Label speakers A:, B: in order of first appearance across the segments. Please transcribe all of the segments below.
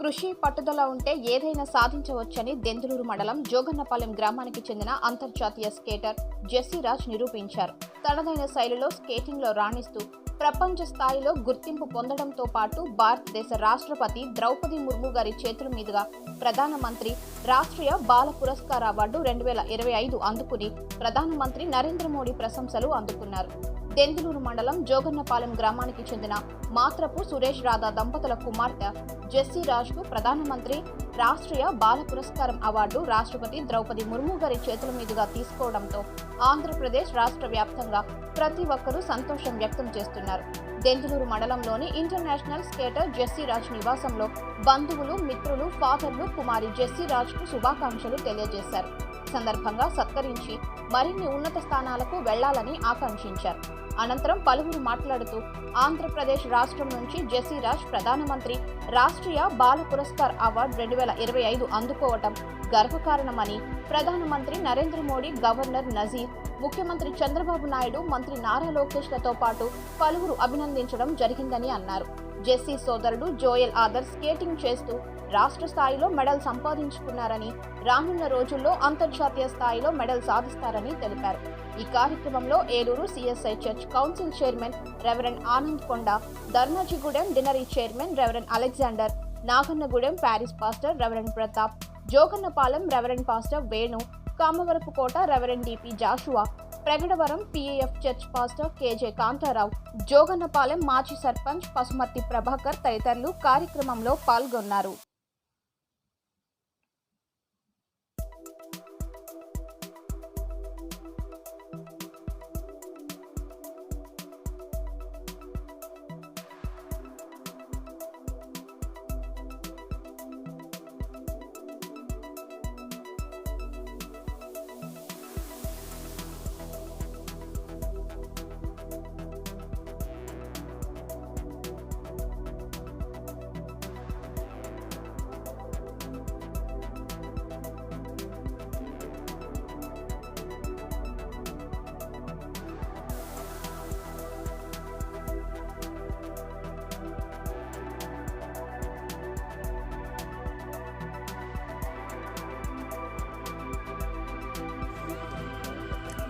A: కృషి పట్టుదల ఉంటే ఏదైనా సాధించవచ్చని దెందులూరు మండలం జోగన్నపాలెం గ్రామానికి చెందిన అంతర్జాతీయ స్కేటర్ జెస్సీ రాజ్ నిరూపించారు. తనదైన శైలిలో స్కేటింగ్లో రాణిస్తూ ప్రపంచ స్థాయిలో గుర్తింపు పొందడంతో పాటు భారతదేశ రాష్ట్రపతి ద్రౌపది ముర్ము గారి చేతుల మీదుగా ప్రధానమంత్రి రాష్ట్రీయ బాల పురస్కార అవార్డు రెండు వేల ఇరవై ఐదు అందుకుని ప్రధానమంత్రి నరేంద్ర మోడీ ప్రశంసలు అందుకున్నారు. దెందులూరు మండలం జోగన్నపాలెం గ్రామానికి చెందిన మాత్రపు సురేష్ రాధా దంపతుల కుమార్తె జెస్సీ రాజ్కు ప్రధానమంత్రి రాష్ట్రీయ బాల పురస్కారం అవార్డు రాష్ట్రపతి ద్రౌపది ముర్ము గారి చేతుల మీదుగా తీసుకోవడంతో ఆంధ్రప్రదేశ్ రాష్ట్ర వ్యాప్తంగా ప్రతి ఒక్కరూ సంతోషం వ్యక్తం చేస్తున్నారు. దెందులూరు మండలంలోని ఇంటర్నేషనల్ స్కేటర్ జెస్సీ రాజ్ నివాసంలో బంధువులు మిత్రులు ఫాదర్లు కుమారి జెస్సీ రాజ్కు శుభాకాంక్షలు తెలియజేశారు. సందర్భంగా సత్కరించి మరిన్ని ఉన్నత స్థానాలకు వెళ్ళాలని ఆకాంక్షించారు. అనంతరం పలువురు మాట్లాడుతూ ఆంధ్రప్రదేశ్ రాష్ట్రం నుంచి జెసీరాజ్ ప్రధానమంత్రి రాష్ట్రీయ బాల పురస్కార్ అవార్డు రెండు వేల ఇరవై ఐదు అందుకోవటం గర్వకారణమని ప్రధానమంత్రి నరేంద్ర మోడీ గవర్నర్ నజీర్ ముఖ్యమంత్రి చంద్రబాబు నాయుడు మంత్రి నారా లోకేష్లతో పాటు పలువురు అభినందించడం జరిగిందని అన్నారు. జెస్సీ సోదరుడు జోయల్ ఆదర్ స్కేటింగ్ చేస్తూ రాష్ట్ర స్థాయిలో మెడల్ సంపాదించుకున్నారని రానున్న రోజుల్లో అంతర్జాతీయ స్థాయిలో మెడల్ సాధిస్తారని తెలిపారు. ఈ కార్యక్రమంలో Eluru CSI church council chairman reverend Anand Konda Dharmajigudem deanery chairman reverend Alexander Nagannagudem parish pastor reverend Pratap Jogannapalem reverend pastor Venu Kamavarapukota reverend DP Joshua Pragadavaram PAF church pastor KJ Kantharao Jogannapalem మాజీ సర్పంచ్ పసుమర్తి ప్రభాకర్ తదితరులు కార్యక్రమంలో పాల్గొన్నారు.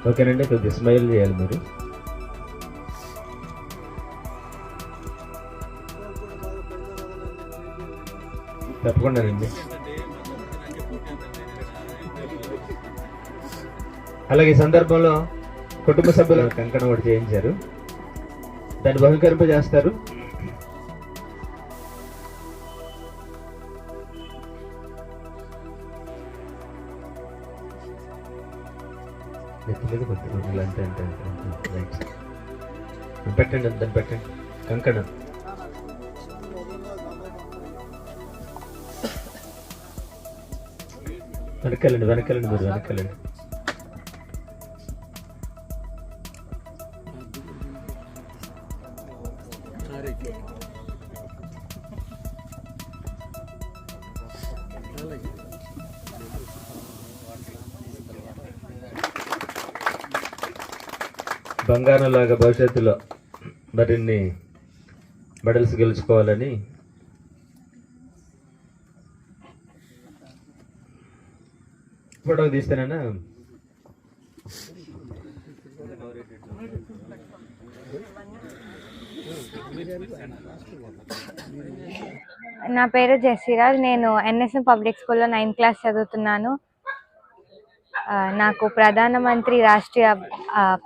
B: ఓకేనండి కొద్దిగా smile చేయాలి మీరు. తప్పకుండానండి అలాగే ఈ సందర్భంలో కుటుంబ సభ్యుల కంకణ ఒకటి చేయించారు. దాన్ని బహుకరింప చేస్తారు నెత్తి మీద కొద్దిగా ఇలా అంతే అంతే అంతే అంతే రైట్ పెట్టండి దాన్ని పెట్టండి కంకణం వెనకాలండి వెనకాలండి మీరు వెనకాలండి బంగారంలాగా భవిష్యత్తులో మరిన్ని మెడల్స్ గెలుచుకోవాలని ఫోటో తీస్తానన్నా.
C: నా పేరు జెసిరాజ్. నేను ఎన్ఎస్ఎం పబ్లిక్ స్కూల్లో నైన్త్ క్లాస్ చదువుతున్నాను. నాకు ప్రధానమంత్రి రాష్ట్రీయ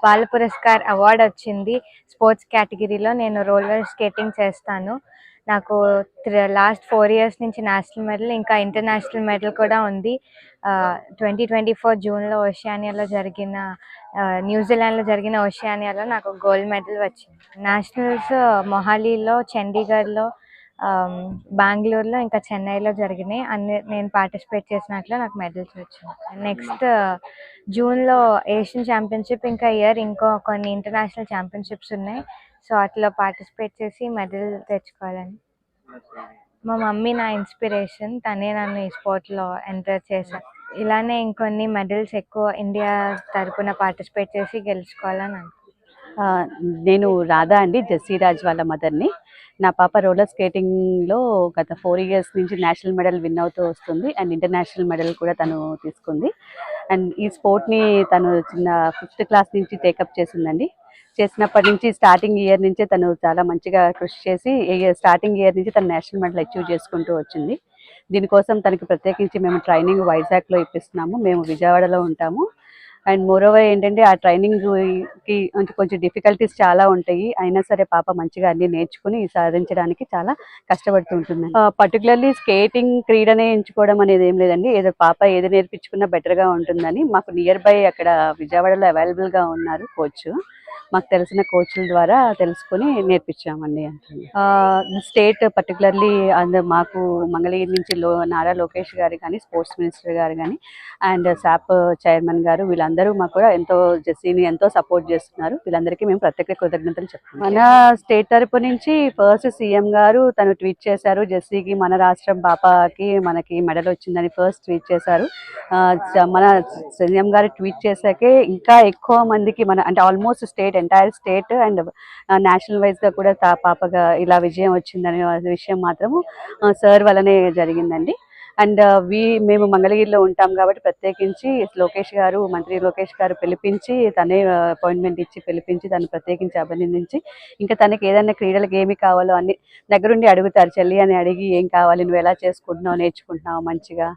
C: బాల పురస్కార్ అవార్డు వచ్చింది. స్పోర్ట్స్ కేటగిరీలో నేను రోలర్ స్కేటింగ్ చేస్తాను. నాకు లాస్ట్ ఫోర్ ఇయర్స్ నుంచి నేషనల్ మెడల్ ఇంకా ఇంటర్నేషనల్ మెడల్ కూడా ఉంది. ట్వంటీ ట్వంటీ ఫోర్ జూన్లో ఓషియానియాలో జరిగిన న్యూజిలాండ్లో జరిగిన ఓషియానియాలో నాకు గోల్డ్ మెడల్ వచ్చింది. నేషనల్స్ మొహాలీలో చండీగఢ్లో బెంగళూరులో ఇంకా చెన్నైలో జరిగినాయి. అన్ని నేను పార్టిసిపేట్ చేసినట్లు నాకు మెడల్స్ వచ్చాయి నెక్స్ట్ జూన్లో ఏషియన్ ఛాంపియన్షిప్ ఇంకా ఇయర్ ఇంకో కొన్ని ఇంటర్నేషనల్ ఛాంపియన్షిప్స్ ఉన్నాయి. సో వాటిలో పార్టిసిపేట్ చేసి మెడల్ తెచ్చుకోవాలని. మా మమ్మీ నా ఇన్స్పిరేషన్ తనే నన్ను ఈ స్పోర్ట్లో ఎంటర్ చేశాను ఇలానే ఇంకొన్ని మెడల్స్ ఎక్కువ ఇండియా తరపున పార్టిసిపేట్ చేసి గెలుచుకోవాలని అనుకుంటున్నాను
D: నేను రాధా అండి జస్సీరాజ్ వాళ్ళ మదర్ని. నా పాప రోలర్ స్కేటింగ్లో గత ఫోర్ ఇయర్స్ నుంచి నేషనల్ మెడల్ విన్ అవుతూ వస్తుంది. అండ్ ఇంటర్నేషనల్ మెడల్ కూడా తను తీసుకుంది. అండ్ ఈ స్పోర్ట్ని తను చిన్న ఫిఫ్త్ క్లాస్ నుంచి టేకప్ చేసిందండి. చేసినప్పటి నుంచి స్టార్టింగ్ ఇయర్ నుంచే తను చాలా మంచిగా కృషి చేసి స్టార్టింగ్ ఇయర్ నుంచి తను నేషనల్ మెడల్ అచీవ్ చేసుకుంటూ వచ్చింది. దీనికోసం తనకి ప్రత్యేకించి మేము ట్రైనింగ్ వైజాగ్లో ఇప్పిస్తున్నాము. మేము విజయవాడలో ఉంటాము. అండ్ మోరోవర్ ఏంటంటే ఆ ట్రైనింగ్కి కొంచెం డిఫికల్టీస్ చాలా ఉంటాయి. అయినా సరే పాప మంచిగా అన్ని నేర్చుకుని సాధించడానికి చాలా కష్టపడుతూ ఉంటుంది. పర్టికులర్లీ స్కేటింగ్ క్రీడనే ఎంచుకోవడం అనేది ఏం లేదండి. ఏదో పాప ఏది నేర్పించుకున్నా బెటర్గా గా ఉంటుందని మాకు నియర్ బై అక్కడ విజయవాడలో అవైలబుల్గా గా ఉన్నారు కోచ్ మాకు తెలిసిన కోచ్ల ద్వారా తెలుసుకొని నేర్పించామండి స్టేట్ పర్టికులర్లీ అంద మాకు మంగళగిరి నుంచి లో నారా లోకేష్ గారు కానీ స్పోర్ట్స్ మినిస్టర్ గారు కానీ అండ్ శాప్ చైర్మన్ గారు వీళ్ళందరూ మాకు కూడా ఎంతో జెస్సీని ఎంతో సపోర్ట్ చేస్తున్నారు. వీళ్ళందరికీ మేము ప్రత్యేక కృతజ్ఞతలు చెప్తున్నాం. మన స్టేట్ తరపు నుంచి ఫస్ట్ సీఎం గారు తను ట్వీట్ చేశారు. జెస్సీకి మన రాష్ట్రం పాపకి మనకి మెడల్ వచ్చిందని ఫస్ట్ ట్వీట్ చేశారు. మన సీఎం గారు ట్వీట్ చేశాకే ఇంకా ఎక్కువ మందికి మన అంటే almost state entire state and national వైజ్గా కూడా తా- పాపగా ఇలా విజయం వచ్చిందనే విషయం మాత్రము సార్ వల్లనే జరిగిందండి. అండ్ వి uh, మేము మంగళగిరిలో ఉంటాం కాబట్టి ప్రత్యేకించి లోకేష్ గారు మంత్రి లోకేష్ గారు పిలిపించి తనే uh, అపాయింట్మెంట్ ఇచ్చి పిలిపించి తను ప్రత్యేకించి అభినందించి ఇంకా తనకి ఏదైనా క్రీడలకు ఏమి కావాలో అన్ని దగ్గరుండి అడుగుతారు చెల్లి అని అడిగి ఏం కావాలి నువ్వు ఎలా చేసుకుంటున్నావు నేర్చుకుంటున్నావు మంచిగా?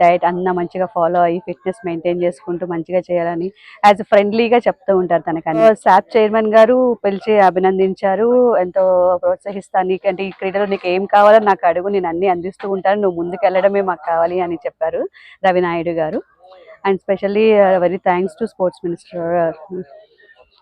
D: డైట్ అన్న మంచిగా ఫాలో అయ్యి ఫిట్నెస్ మెయింటైన్ చేసుకుంటూ మంచిగా చేయాలని యాజ్ ఫ్రెండ్లీగా చెప్తూ ఉంటారు తనకని. శాప్ చైర్మన్ గారు పిలిచి అభినందించారు ఎంతో ప్రోత్సహిస్తాను నీకు అంటే ఈ క్రీడలో నీకు ఏం కావాలో నాకు అడుగు నేను అన్ని అందిస్తూ ఉంటాను నువ్వు ముందుకు వెళ్ళడమే మాకు కావాలి అని చెప్పారు Ravi Naidu garu and specially very thanks to sports minister